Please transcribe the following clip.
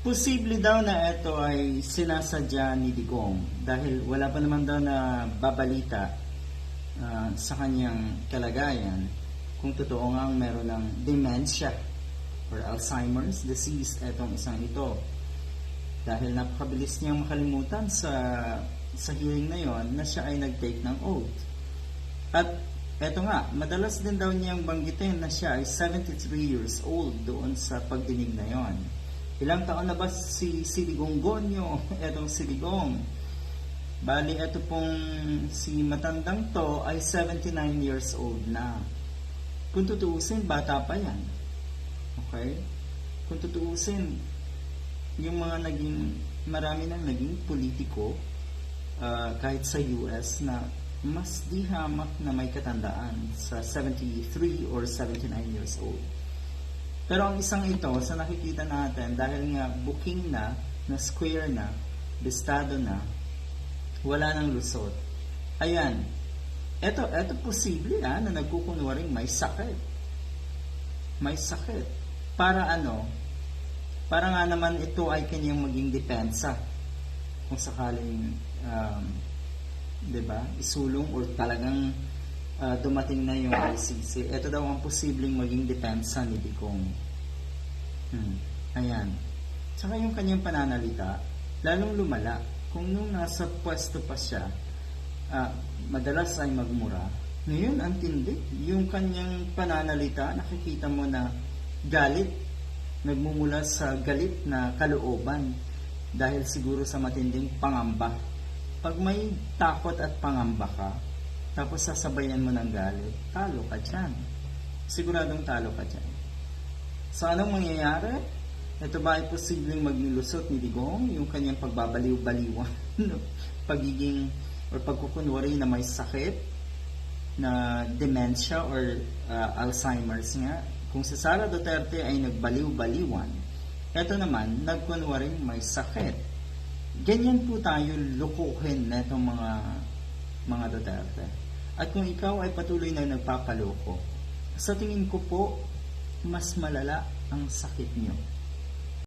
Posible daw na ito ay sinasadya ni Digong dahil wala pa naman daw na babalita ah, sa kanyang kalagayan kung totoo nga meron ng dementia or Alzheimer's disease etong isang ito. Dahil napakabilis niyang makalimutan sa sa hearing na yon na siya ay nag-take ng oath. At eto nga, madalas din daw niyang banggitin na siya ay 73 years old doon sa pagdinig na yon. Ilang taon na ba si Siligong Gonyo? Etong Siligong. Bali, eto pong si matandang to ay 79 years old na. Kung tutuusin, bata pa yan. Okay? Kung tutuusin, yung mga naging, marami nang naging politiko ah, kahit sa US na mas di hamak na may katandaan sa 73 or 79 years old. Pero ang isang ito, sa nakikita natin, dahil nga booking na, na square na, listado na, wala nang lusot. Ayan, eto, eto posible ah, na nagkukunwaring may sakit. May sakit. Para ano? Para nga naman ito ay kanyang maging depensa. Kung sakaling, um, ba, isulong or talagang ah, dumating na yung ICC. Ito daw ang posibleng maging depensa ni Digong. Hmm. Ayan. Tsaka yung kanyang pananalita, lalong lumala. Kung nung nasa pwesto pa siya, ah, madalas ay magmura. Ngayon, ang tindi. Yung kanyang pananalita, nakikita mo na galit. Nagmumula sa galit na kalooban dahil siguro sa matinding pangamba. Pag may takot at pangamba ka, tapos sasabayan mo ng galit, talo ka dyan. Siguradong talo ka dyan. So anong mangyayari? Ito ba ay posibleng magnilusot ni Digong yung kanyang pagbabaliw-baliwan, no? pagiging or pagkukunwari na may sakit na dementia or uh, Alzheimer's nga. Kung si Sara Duterte ay nagbaliw-baliwan, ito naman nagkunwaring may sakit. Ganyan po tayo lukuhin na itong mga mga Duterte. At kung ikaw ay patuloy na nagpapaloko, sa tingin ko po, mas malala ang sakit nyo